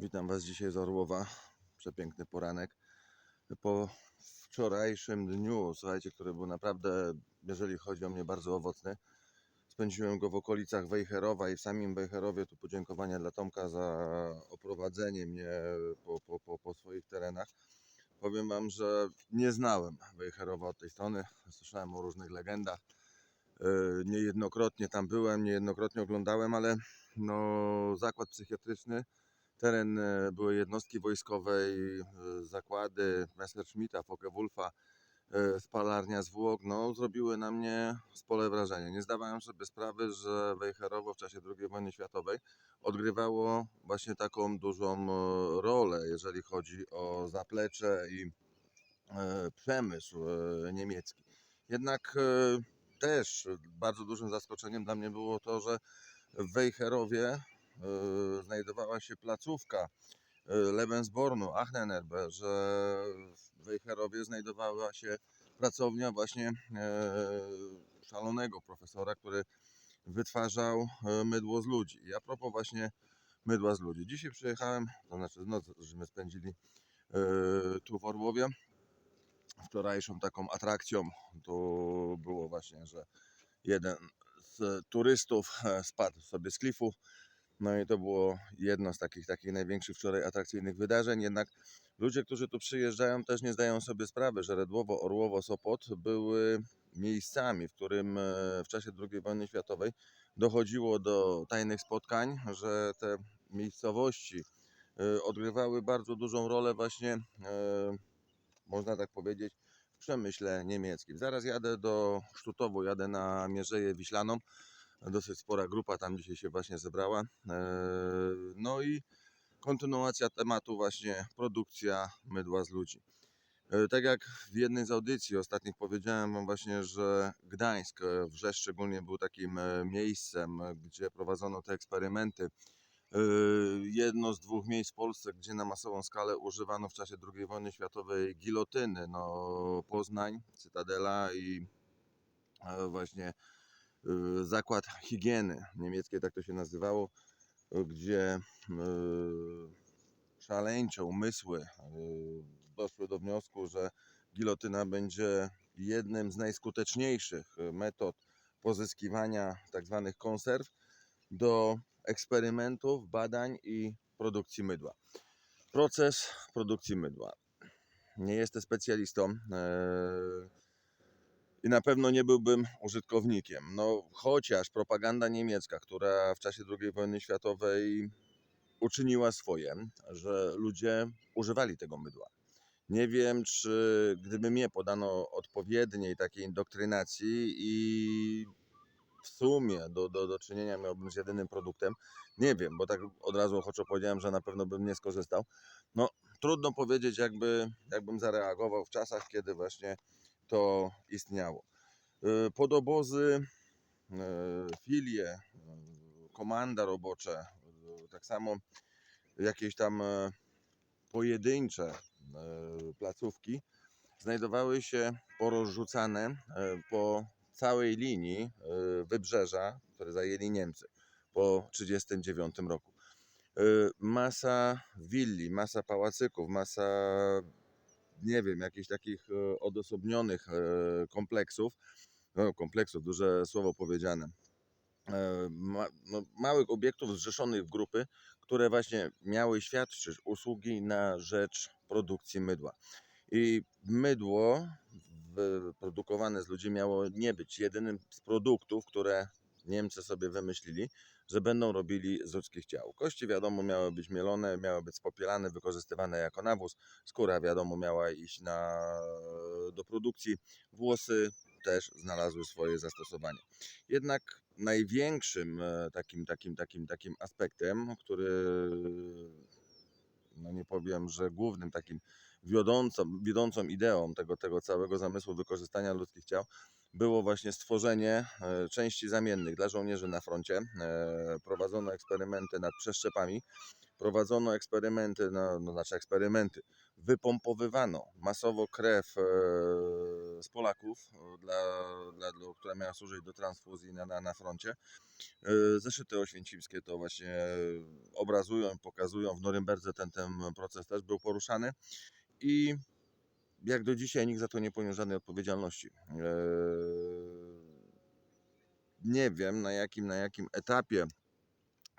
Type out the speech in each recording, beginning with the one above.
Witam Was dzisiaj z Orłowa. Przepiękny poranek. Po wczorajszym dniu, słuchajcie, który był naprawdę, jeżeli chodzi o mnie, bardzo owocny. Spędziłem go w okolicach Wejherowa i w samym Wejherowie. Tu podziękowania dla Tomka za oprowadzenie mnie po, po, po, po swoich terenach. Powiem Wam, że nie znałem Wejherowa od tej strony. Słyszałem o różnych legendach. Yy, Niejednokrotnie tam byłem, niejednokrotnie oglądałem, ale no, zakład psychiatryczny teren e, były jednostki wojskowej, e, zakłady Messerschmitta, Focke-Wulfa, e, spalarnia zwłok, no zrobiły na mnie spore wrażenie. Nie zdawałem sobie sprawy, że Wejherowo w czasie II wojny światowej odgrywało właśnie taką dużą rolę, jeżeli chodzi o zaplecze i przemysł niemiecki. Jednak też bardzo dużym zaskoczeniem dla mnie było to, że w Wejherowie znajdowała się placówka e, Lebensbornu, Achnenerbe, że w Wejherowie znajdowała się pracownia właśnie e, szalonego profesora, który wytwarzał e, mydło z ludzi. I a propos właśnie mydła z ludzi. Dzisiaj przyjechałem, to znaczy noc, żeśmy spędzili e, tu w Orłowie. Wczorajszą taką atrakcją to było właśnie, że jeden z turystów e, spadł sobie z klifu. No i to było jedno z takich, takich największych wczoraj atrakcyjnych wydarzeń. Jednak ludzie, którzy tu przyjeżdżają, też nie zdają sobie sprawy, że Redłowo, Orłowo, Sopot były miejscami, w którym e, w czasie II wojny światowej dochodziło do tajnych spotkań, że te miejscowości e, odgrywały bardzo dużą rolę właśnie, e, można tak powiedzieć, w przemyśle niemieckim. Zaraz jadę do Sztutowu, jadę na Mierzeję Wiślaną. Dosyć spora grupa tam dzisiaj się właśnie zebrała. Eee, No i kontynuacja tematu właśnie produkcja mydła z ludzi. E, Tak jak w jednej z audycji ostatnich powiedziałem Wam właśnie, że Gdańsk, e, Wrzesz szczególnie był takim e, miejscem, e, gdzie prowadzono te eksperymenty. E, Jedno z dwóch miejsc w Polsce, gdzie na masową skalę używano w czasie II wojny światowej gilotyny. No, Poznań, Cytadela i e, właśnie zakład higieny niemieckiej, tak to się nazywało, y, gdzie y, szaleńcze umysły y, doszły do wniosku, że gilotyna będzie jednym z najskuteczniejszych y, metod pozyskiwania tzw. konserw do eksperymentów, badań i produkcji mydła. Proces produkcji mydła. Nie jestem specjalistą. e, i na pewno nie byłbym użytkownikiem. No, chociaż propaganda niemiecka, która w czasie II wojny światowej uczyniła swoje, że ludzie używali tego mydła. Nie wiem, czy gdyby mnie podano odpowiedniej takiej indoktrynacji i w sumie do, do, do czynienia miałbym z jedynym produktem, nie wiem, bo tak od razu ochoczo powiedziałem, że na pewno bym nie skorzystał. No, trudno powiedzieć, jakby, jakbym zareagował w czasach, kiedy właśnie to istniało. Y, Podobozy, y, filie, y, komanda robocze, tak samo jakieś tam pojedyncze placówki znajdowały się porozrzucane po całej linii wybrzeża, które zajęli Niemcy po 1939 roku. Masa willi, masa pałacyków, masa nie wiem, jakichś takich e, odosobnionych e, kompleksów, no, kompleksów, duże słowo powiedziane, e, ma, no, małych obiektów zrzeszonych w grupy, które właśnie miały świadczyć usługi na rzecz produkcji mydła. I mydło produkowane z ludzi miało nie być jedynym z produktów, które Niemcy sobie wymyślili, że będą robili z ludzkich ciał. Kości wiadomo miały być mielone, miały być spopielane, wykorzystywane jako nawóz. Skóra wiadomo miała iść na, do produkcji. Włosy też znalazły swoje zastosowanie. Jednak największym e, takim, takim, takim, takim aspektem, który no nie powiem, że głównym takim wiodącą, wiodącą ideą tego, tego całego zamysłu wykorzystania ludzkich ciał było właśnie stworzenie e, części zamiennych dla żołnierzy na froncie. E, Prowadzono eksperymenty nad przeszczepami, prowadzono eksperymenty, no, no znaczy eksperymenty, wypompowywano masowo krew e, z Polaków, dla, dla, która miała służyć do transfuzji na, na, na froncie. Zeszyty oświęcimskie to właśnie obrazują, pokazują. W Norymberdze ten, ten proces też był poruszany i jak do dzisiaj nikt za to nie poniósł żadnej odpowiedzialności. Eee, Nie wiem na jakim, na jakim etapie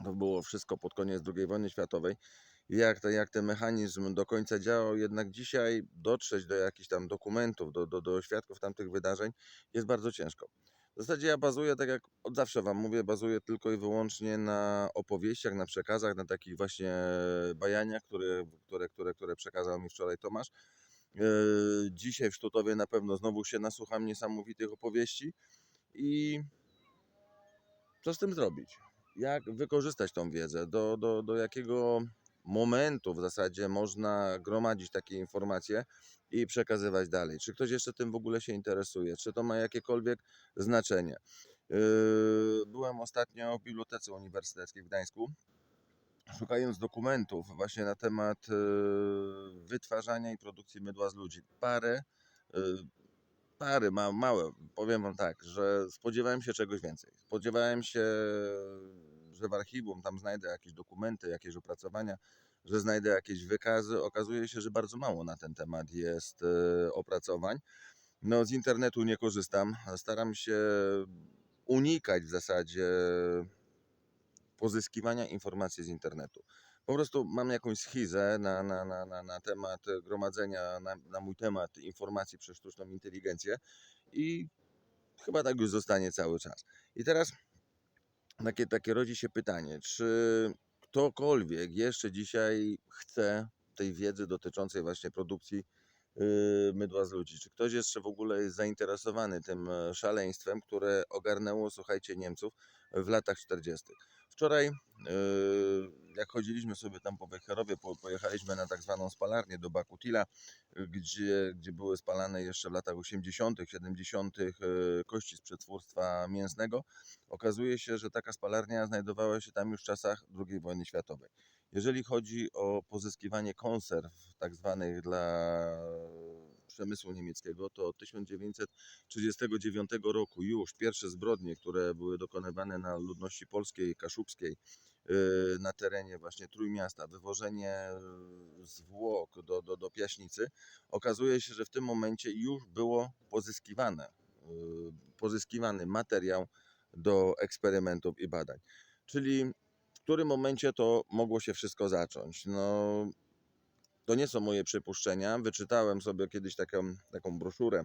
to było wszystko pod koniec II wojny światowej, jak, to, jak ten mechanizm do końca działał, jednak dzisiaj dotrzeć do jakichś tam dokumentów, do, do, do świadków tamtych wydarzeń jest bardzo ciężko. W zasadzie ja bazuję, tak jak od zawsze Wam mówię, bazuję tylko i wyłącznie na opowieściach, na przekazach, na takich właśnie bajaniach, które, które, które, które przekazał mi wczoraj Tomasz. Eee, Dzisiaj w Sztutowie na pewno znowu się nasłucham niesamowitych opowieści i co z tym zrobić? Jak wykorzystać tą wiedzę? Do, do, do jakiego momentu w zasadzie można gromadzić takie informacje i przekazywać dalej? Czy ktoś jeszcze tym w ogóle się interesuje? Czy to ma jakiekolwiek znaczenie? Yy, Byłem ostatnio w Bibliotece Uniwersyteckiej w Gdańsku, szukając dokumentów właśnie na temat yy, wytwarzania i produkcji mydła z ludzi. Parę, yy, pary ma, małe, powiem Wam tak, że spodziewałem się czegoś więcej. Spodziewałem się, że w archiwum tam znajdę jakieś dokumenty, jakieś opracowania, że znajdę jakieś wykazy. Okazuje się, że bardzo mało na ten temat jest e, opracowań. No, z internetu nie korzystam. Staram się unikać w zasadzie pozyskiwania informacji z internetu. Po prostu mam jakąś schizę na, na, na, na, na temat gromadzenia, na, na mój temat informacji przez sztuczną inteligencję i chyba tak już zostanie cały czas. I teraz takie, takie rodzi się pytanie, czy ktokolwiek jeszcze dzisiaj chce tej wiedzy dotyczącej właśnie produkcji yy, mydła z ludzi? Czy ktoś jeszcze w ogóle jest zainteresowany tym e, szaleństwem, które ogarnęło, słuchajcie, Niemców w latach 40. Wczoraj, yy, jak chodziliśmy sobie tam po Wejherowie, po, pojechaliśmy na tak zwaną spalarnię do Bakutila, gdzie, gdzie były spalane jeszcze w latach 80., 70. yy, kości z przetwórstwa mięsnego. Okazuje się, że taka spalarnia znajdowała się tam już w czasach II wojny światowej. Jeżeli chodzi o pozyskiwanie konserw, tak zwanych dla przemysłu niemieckiego, to od 1939 roku już pierwsze zbrodnie, które były dokonywane na ludności polskiej, kaszubskiej, yy, na terenie właśnie Trójmiasta, wywożenie yy, zwłok do, do, do Piaśnicy, okazuje się, że w tym momencie już było pozyskiwane, yy, pozyskiwany materiał do eksperymentów i badań. Czyli w którym momencie to mogło się wszystko zacząć? No, to nie są moje przypuszczenia. Wyczytałem sobie kiedyś taką, taką broszurę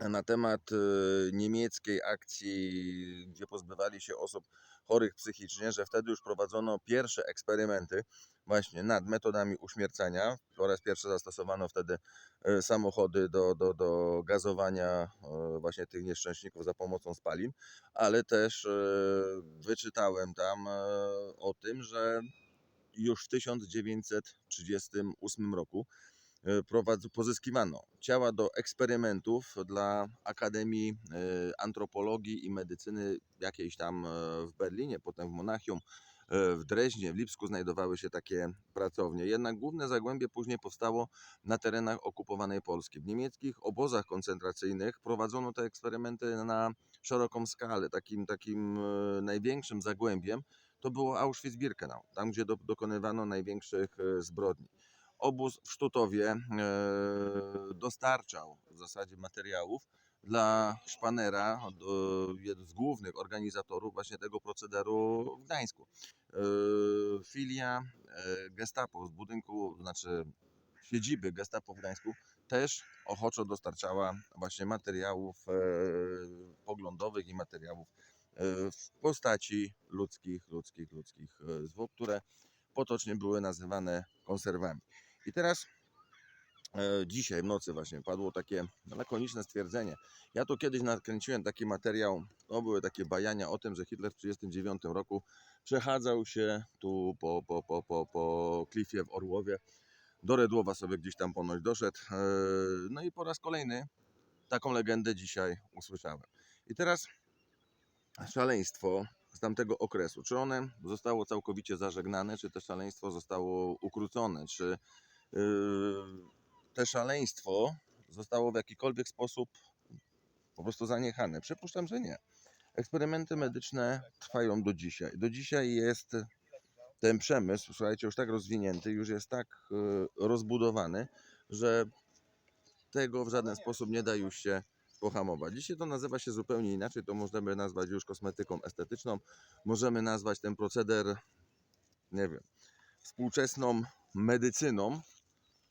na temat y, niemieckiej akcji, gdzie pozbywali się osób chorych psychicznie, że wtedy już prowadzono pierwsze eksperymenty właśnie nad metodami uśmiercania. Po raz pierwszy zastosowano wtedy y, samochody do, do, do gazowania y, właśnie tych nieszczęśników za pomocą spalin, ale też wyczytałem tam o tym, że już w 1938 roku e, pozyskiwano ciała do eksperymentów dla Akademii e, Antropologii i Medycyny jakiejś tam e, w Berlinie, potem w Monachium, w Dreźnie, w Lipsku znajdowały się takie pracownie. Jednak główne zagłębie później powstało na terenach okupowanej Polski. W niemieckich obozach koncentracyjnych prowadzono te eksperymenty na szeroką skalę. Takim, takim największym zagłębiem to było Auschwitz-Birkenau, tam gdzie do, dokonywano największych e, zbrodni. Obóz w Sztutowie e, dostarczał w zasadzie materiałów dla Szpanera, e, jeden z głównych organizatorów właśnie tego procederu w Gdańsku. Filia Gestapo z budynku, znaczy siedziby Gestapo w Gdańsku też ochoczo dostarczała właśnie materiałów poglądowych i materiałów w postaci ludzkich, ludzkich, ludzkich e, zwłok, które potocznie były nazywane konserwami. I teraz e, dzisiaj w nocy właśnie padło takie lakoniczne stwierdzenie. Ja tu kiedyś nakręciłem taki materiał, to były takie bajania o tym, że Hitler w 1939 roku przechadzał się tu po, po, po, po, po klifie w Orłowie. Do Redłowa sobie gdzieś tam ponoć doszedł. e, No i po raz kolejny taką legendę dzisiaj usłyszałem. I teraz szaleństwo z tamtego okresu. Czy one zostało całkowicie zażegnane, czy to szaleństwo zostało ukrócone? Czy yy, szaleństwo zostało w jakikolwiek sposób po prostu zaniechane? Przypuszczam, że nie. Eksperymenty medyczne trwają do dzisiaj. Do dzisiaj jest ten przemysł, słuchajcie, już tak rozwinięty, już jest tak e, rozbudowany, że tego w żaden sposób nie da już się pohamować. Dzisiaj to nazywa się zupełnie inaczej, to możemy nazwać już kosmetyką estetyczną, możemy nazwać ten proceder, nie wiem, współczesną medycyną,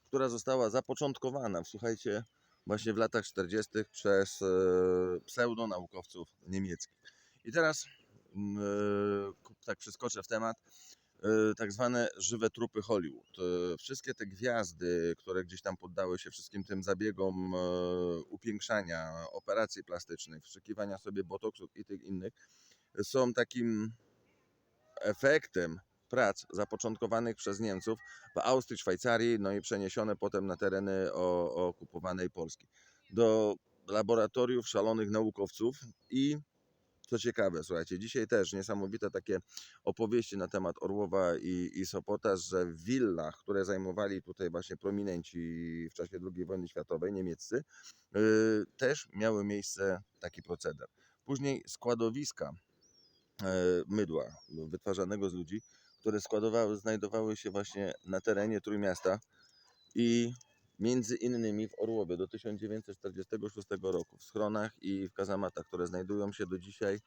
która została zapoczątkowana, słuchajcie, właśnie w latach 40. przez e, pseudonaukowców niemieckich. I teraz mm, e, tak przeskoczę w temat. E, Tak zwane żywe trupy Hollywood. E, Wszystkie te gwiazdy, które gdzieś tam poddały się wszystkim tym zabiegom e, upiększania, operacji plastycznych, wszykiwania sobie botoksów i tych innych, są takim efektem prac zapoczątkowanych przez Niemców w Austrii, Szwajcarii, no i przeniesione potem na tereny okupowanej Polski. Do laboratoriów szalonych naukowców i co ciekawe, słuchajcie, dzisiaj też niesamowite takie opowieści na temat Orłowa i, i Sopota, że w willach, które zajmowali tutaj właśnie prominenci w czasie II wojny światowej, niemieccy, yy, też miały miejsce taki proceder. Później składowiska e, mydła wytwarzanego z ludzi, które składowały, znajdowały się właśnie na terenie Trójmiasta i między innymi w Orłowie do 1946 roku w schronach i w kazamatach, które znajdują się do dzisiaj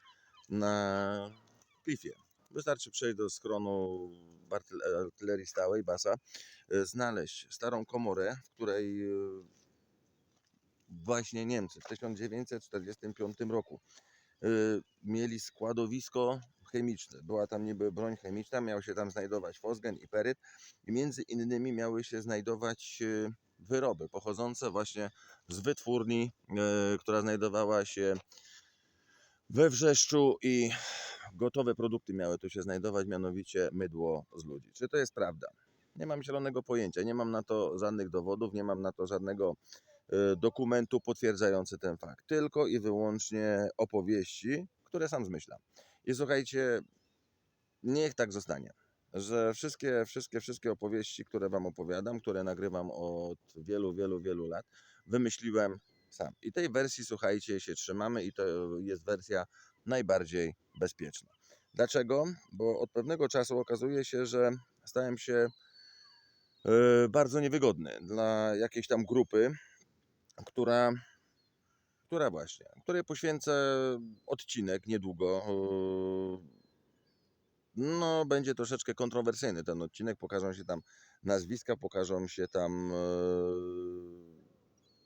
na klifie. Wystarczy przejść do schronu artylerii stałej, BASA, e, znaleźć starą komorę, w której e, właśnie Niemcy w 1945 roku y, mieli składowisko chemiczne. Była tam niby broń chemiczna, miał się tam znajdować fosgen i peryt i między innymi miały się znajdować wyroby pochodzące właśnie z wytwórni, y, która znajdowała się we Wrzeszczu i gotowe produkty miały tu się znajdować, mianowicie mydło z ludzi. Czy to jest prawda? Nie mam zielonego pojęcia, nie mam na to żadnych dowodów, nie mam na to żadnego y, dokumentu potwierdzający ten fakt. Tylko i wyłącznie opowieści, które sam zmyślam. I słuchajcie, niech tak zostanie. Że wszystkie, wszystkie, wszystkie opowieści, które Wam opowiadam, które nagrywam od wielu, wielu, wielu lat, wymyśliłem sam. I tej wersji, słuchajcie, się trzymamy i to jest wersja najbardziej bezpieczna. Dlaczego? Bo od pewnego czasu okazuje się, że stałem się e, bardzo niewygodny dla jakiejś tam grupy, która, która właśnie, której poświęcę odcinek niedługo. No, będzie troszeczkę kontrowersyjny ten odcinek. Pokażą się tam nazwiska, pokażą się tam. e,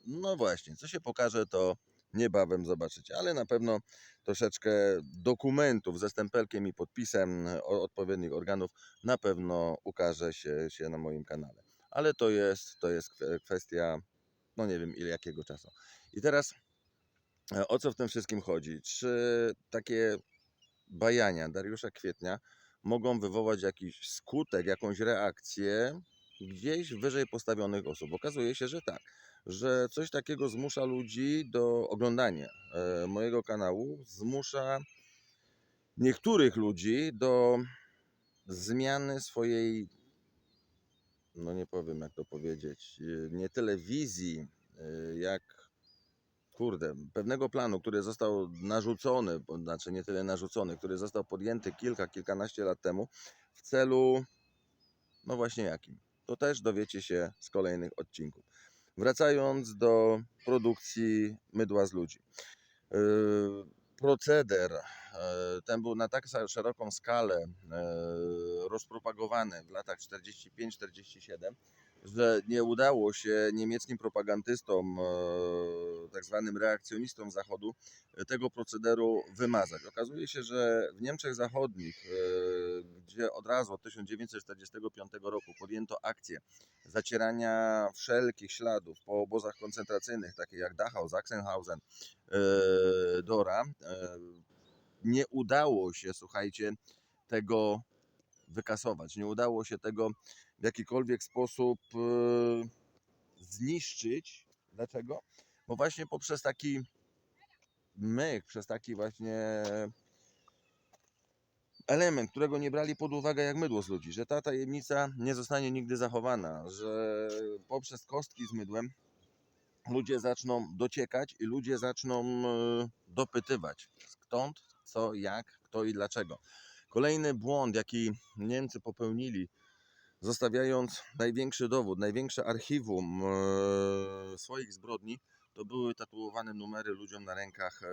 No właśnie, co się pokaże, to niebawem zobaczycie, ale na pewno troszeczkę dokumentów ze stempelkiem i podpisem odpowiednich organów na pewno ukaże się, się na moim kanale. Ale to jest, to jest kwe- kwestia, no nie wiem ile jakiego czasu. I teraz e, o co w tym wszystkim chodzi? Czy takie bajania Dariusza Kwietnia mogą wywołać jakiś skutek, jakąś reakcję gdzieś wyżej postawionych osób? Okazuje się, że tak że coś takiego zmusza ludzi do oglądania e, mojego kanału, zmusza niektórych ludzi do zmiany swojej, no nie powiem jak to powiedzieć, e, nie tyle wizji, e, jak kurde, pewnego planu, który został narzucony, znaczy nie tyle narzucony, który został podjęty kilka, kilkanaście lat temu w celu, no właśnie jakim. To też dowiecie się z kolejnych odcinków. Wracając do produkcji mydła z ludzi. Yy, Proceder yy, ten był na tak szeroką skalę yy, rozpropagowany w latach 45-47, że nie udało się niemieckim propagandystom, yy, tak zwanym reakcjonistom Zachodu, yy, tego procederu wymazać. Okazuje się, że w Niemczech Zachodnich, yy, gdzie od razu od 1945 roku podjęto akcję zacierania wszelkich śladów po obozach koncentracyjnych, takich jak Dachau, Sachsenhausen, e, Dora, e, nie udało się, słuchajcie, tego wykasować. Nie udało się tego w jakikolwiek sposób e, zniszczyć. Dlaczego? Bo właśnie poprzez taki myk, przez taki właśnie element, którego nie brali pod uwagę jak mydło z ludzi, że ta tajemnica nie zostanie nigdy zachowana, że poprzez kostki z mydłem ludzie zaczną dociekać i ludzie zaczną e, dopytywać skąd, co, jak, kto i dlaczego. Kolejny błąd, jaki Niemcy popełnili, zostawiając największy dowód, największe archiwum e, swoich zbrodni, to były tatuowane numery ludziom na rękach e,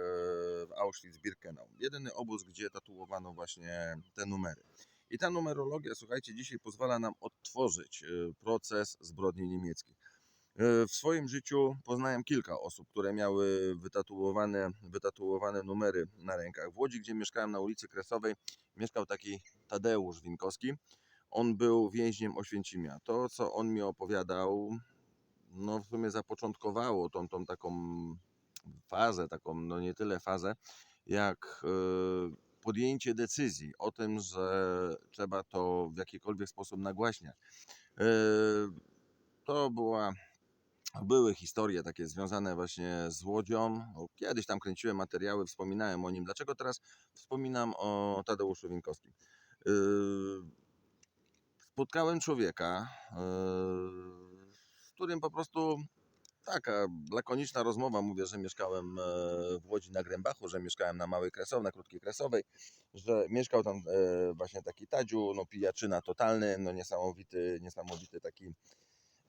w Auschwitz-Birkenau. Jedyny obóz, gdzie tatuowano właśnie te numery. I ta numerologia, słuchajcie, dzisiaj pozwala nam odtworzyć e, proces zbrodni niemieckich. W swoim życiu poznałem kilka osób, które miały wytatuowane, wytatuowane numery na rękach. W Łodzi, gdzie mieszkałem na ulicy Kresowej, mieszkał taki Tadeusz Winkowski. On był więźniem Oświęcimia. To, co on mi opowiadał, no w sumie zapoczątkowało tą, tą taką fazę, taką no nie tyle fazę, jak e, podjęcie decyzji o tym, że trzeba to w jakikolwiek sposób nagłaśniać. E, To była były historie takie związane właśnie z Łodzią. Kiedyś tam kręciłem materiały, wspominałem o nim. Dlaczego teraz wspominam o Tadeuszu Winkowskim? Spotkałem człowieka, yy, z którym po prostu taka lakoniczna rozmowa. Mówię, że mieszkałem e, w Łodzi na Grębachu, że mieszkałem na Małej Kresowej, na Krótkiej Kresowej, że mieszkał tam e, właśnie taki Tadziu, no pijaczyna totalny, no niesamowity, niesamowity taki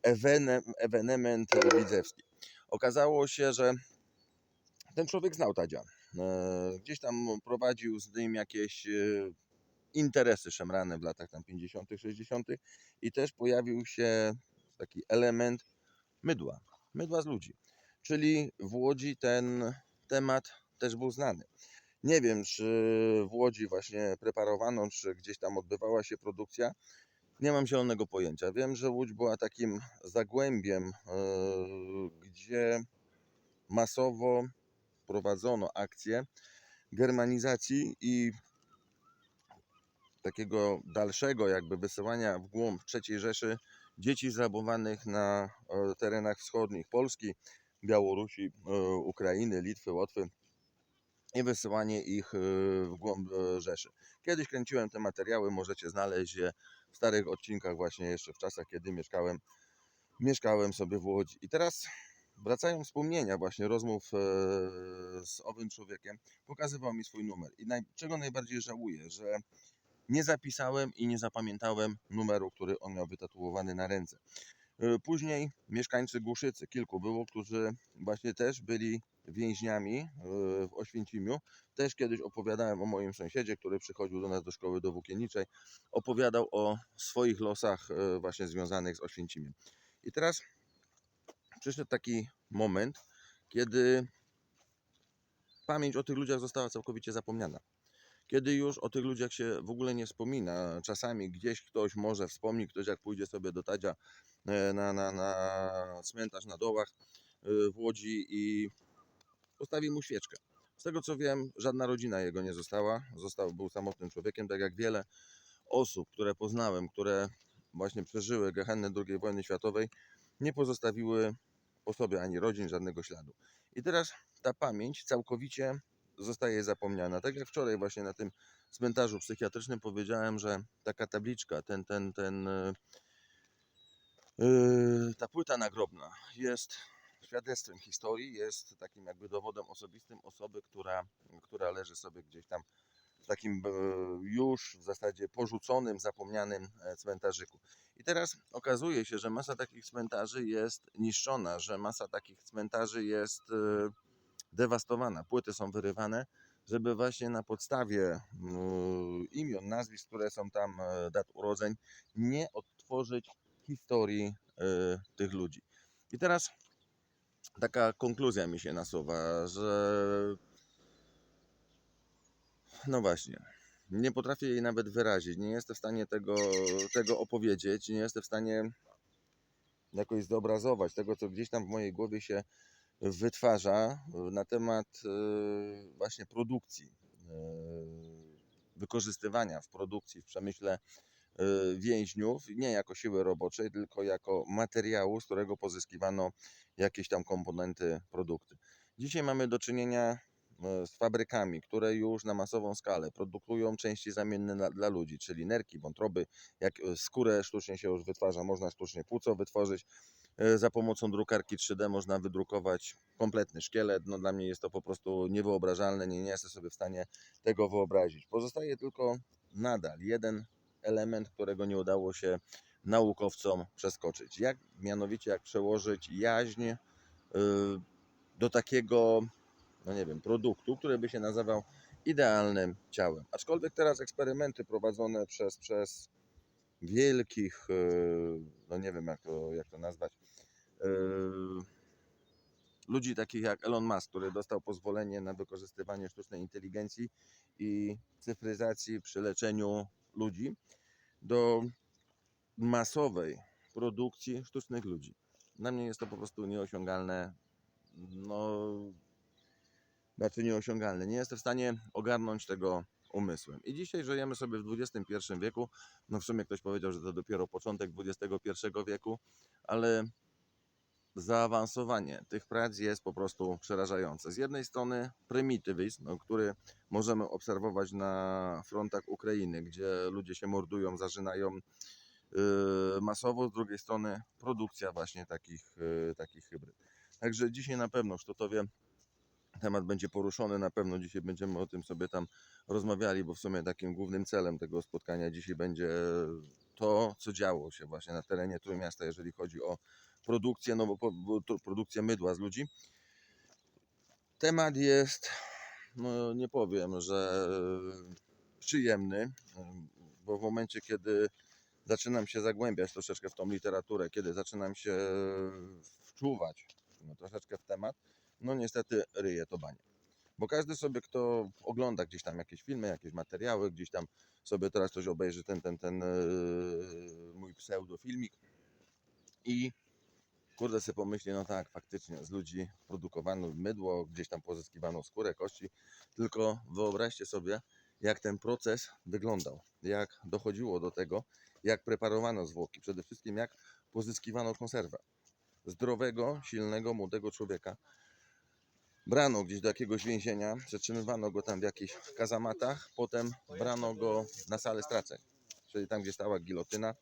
ewenem, ewenement widzewski. Okazało się, że ten człowiek znał Tadzia. E, Gdzieś tam prowadził z nim jakieś e, interesy szemrane w latach tam 50., 60. i też pojawił się taki element mydła, mydła z ludzi. Czyli w Łodzi ten temat też był znany. Nie wiem, czy w Łodzi właśnie preparowano, czy gdzieś tam odbywała się produkcja. Nie mam zielonego pojęcia. Wiem, że Łódź była takim zagłębiem, e, gdzie masowo prowadzono akcje germanizacji i takiego dalszego jakby wysyłania w głąb III Rzeszy dzieci zrabowanych na e, terenach wschodnich Polski, Białorusi, e, Ukrainy, Litwy, Łotwy i wysyłanie ich e, w głąb Rzeszy. Kiedyś kręciłem te materiały, możecie znaleźć je w starych odcinkach właśnie jeszcze w czasach, kiedy mieszkałem, mieszkałem sobie w Łodzi. I teraz wracają wspomnienia właśnie rozmów z owym człowiekiem, pokazywał mi swój numer. I naj, czego najbardziej żałuję, że nie zapisałem i nie zapamiętałem numeru, który on miał wytatuowany na ręce. E, Później mieszkańcy Głuszycy, kilku było, którzy właśnie też byli więźniami e, w Oświęcimiu. Też kiedyś opowiadałem o moim sąsiedzie, który przychodził do nas do szkoły do Włókienniczej. Opowiadał o swoich losach e, właśnie związanych z Oświęcimiem. I teraz przyszedł taki moment, kiedy pamięć o tych ludziach została całkowicie zapomniana. Kiedy już o tych ludziach się w ogóle nie wspomina, czasami gdzieś ktoś może wspomni, ktoś jak pójdzie sobie do Tadzia e, na, na, na cmentarz na dołach e, w Łodzi i postawi mu świeczkę. Z tego co wiem, żadna rodzina jego nie została. Został, był samotnym człowiekiem, tak jak wiele osób, które poznałem, które właśnie przeżyły gehennę II wojny światowej, nie pozostawiły po sobie ani rodzin, żadnego śladu. I teraz ta pamięć całkowicie zostaje zapomniana. Tak jak wczoraj właśnie na tym cmentarzu psychiatrycznym powiedziałem, że taka tabliczka, ten, ten, ten, e, ta płyta nagrobna jest świadectwem historii, jest takim jakby dowodem osobistym osoby, która, która leży sobie gdzieś tam w takim e, już w zasadzie porzuconym, zapomnianym cmentarzyku. I teraz okazuje się, że masa takich cmentarzy jest niszczona, że masa takich cmentarzy jest dewastowana. Płyty są wyrywane, żeby właśnie na podstawie imion, nazwisk, które są tam, e, dat urodzeń, nie odtworzyć historii e, tych ludzi. I teraz taka konkluzja mi się nasuwa, że no właśnie. Nie potrafię jej nawet wyrazić. Nie jestem w stanie tego, tego opowiedzieć. Nie jestem w stanie jakoś zobrazować tego, co gdzieś tam w mojej głowie się wytwarza na temat e, właśnie produkcji, e, wykorzystywania w produkcji, w przemyśle e, więźniów, nie jako siły roboczej, tylko jako materiału, z którego pozyskiwano jakieś tam komponenty, produkty. Dzisiaj mamy do czynienia z fabrykami, które już na masową skalę produkują części zamienne dla, dla ludzi, czyli nerki, wątroby, jak skórę sztucznie się już wytwarza, można sztucznie płuco wytworzyć. E, Za pomocą drukarki 3D można wydrukować kompletny szkielet. No dla mnie jest to po prostu niewyobrażalne, nie, nie jestem sobie w stanie tego wyobrazić. Pozostaje tylko nadal jeden element, którego nie udało się naukowcom przeskoczyć. Jak mianowicie, jak przełożyć jaźń y, do takiego, no nie wiem, produktu, który by się nazywał idealnym ciałem. Aczkolwiek teraz eksperymenty prowadzone przez, przez wielkich, y, no nie wiem jak to, jak to nazwać, y, ludzi takich jak Elon Musk, który dostał pozwolenie na wykorzystywanie sztucznej inteligencji i cyfryzacji przy leczeniu ludzi do masowej produkcji sztucznych ludzi. Dla mnie jest to po prostu nieosiągalne. No, znaczy nieosiągalne. Nie jestem w stanie ogarnąć tego umysłem. I dzisiaj żyjemy sobie w XXI wieku. No w sumie ktoś powiedział, że to dopiero początek XXI wieku, ale zaawansowanie tych prac jest po prostu przerażające. Z jednej strony prymitywizm, no, który możemy obserwować na frontach Ukrainy, gdzie ludzie się mordują, zażynają yy, masowo, z drugiej strony produkcja właśnie takich, yy, takich hybryd. Także dzisiaj na pewno w Sztotowie temat będzie poruszony, na pewno dzisiaj będziemy o tym sobie tam rozmawiali, bo w sumie takim głównym celem tego spotkania dzisiaj będzie to, co działo się właśnie na terenie Trójmiasta, jeżeli chodzi o produkcję, no to produkcję mydła z ludzi. Temat jest, no nie powiem, że przyjemny, bo w momencie, kiedy zaczynam się zagłębiać troszeczkę w tą literaturę, kiedy zaczynam się wczuwać no, troszeczkę w temat, no niestety ryje to banie. Bo każdy sobie, kto ogląda gdzieś tam jakieś filmy, jakieś materiały, gdzieś tam sobie teraz ktoś obejrzy ten, ten, ten yy, mój pseudofilmik i kurde sobie pomyśli, no tak, faktycznie z ludzi produkowano mydło, gdzieś tam pozyskiwano skórę, kości, tylko wyobraźcie sobie, jak ten proces wyglądał, jak dochodziło do tego, jak preparowano zwłoki, przede wszystkim jak pozyskiwano konserwę. Zdrowego, silnego, młodego człowieka brano gdzieś do jakiegoś więzienia, przetrzymywano go tam w jakichś kazamatach, potem brano go na salę straceń, czyli tam, gdzie stała gilotyna,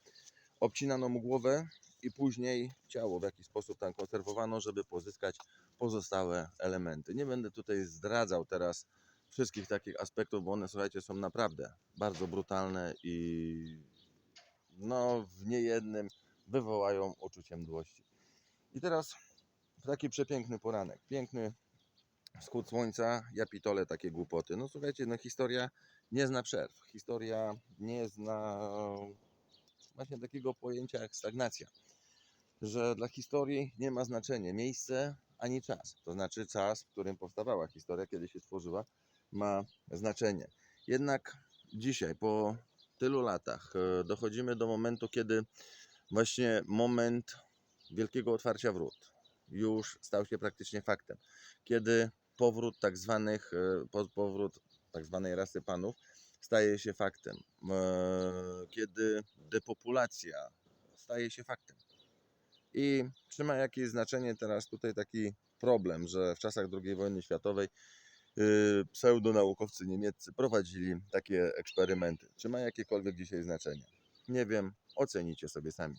obcinano mu głowę i później ciało w jakiś sposób tam konserwowano, żeby pozyskać pozostałe elementy. Nie będę tutaj zdradzał teraz wszystkich takich aspektów, bo one, słuchajcie, są naprawdę bardzo brutalne i no w niejednym wywołają uczucie mdłości. I teraz taki przepiękny poranek, piękny wschód słońca, ja pitole takie głupoty. No słuchajcie, no historia nie zna przerw. Historia nie zna właśnie takiego pojęcia jak stagnacja. Że dla historii nie ma znaczenia miejsce ani czas. To znaczy czas, w którym powstawała historia, kiedy się tworzyła, ma znaczenie. Jednak dzisiaj, po tylu latach, e, dochodzimy do momentu, kiedy właśnie moment wielkiego otwarcia wrót już stał się praktycznie faktem. Kiedy powrót tak zwanych, e, po- powrót tak zwanej rasy panów staje się faktem. E, Kiedy depopulacja staje się faktem. I czy ma jakieś znaczenie teraz tutaj taki problem, że w czasach II wojny światowej yy, pseudonaukowcy niemieccy prowadzili takie eksperymenty. Czy ma jakiekolwiek dzisiaj znaczenie? Nie wiem, ocenicie sobie sami.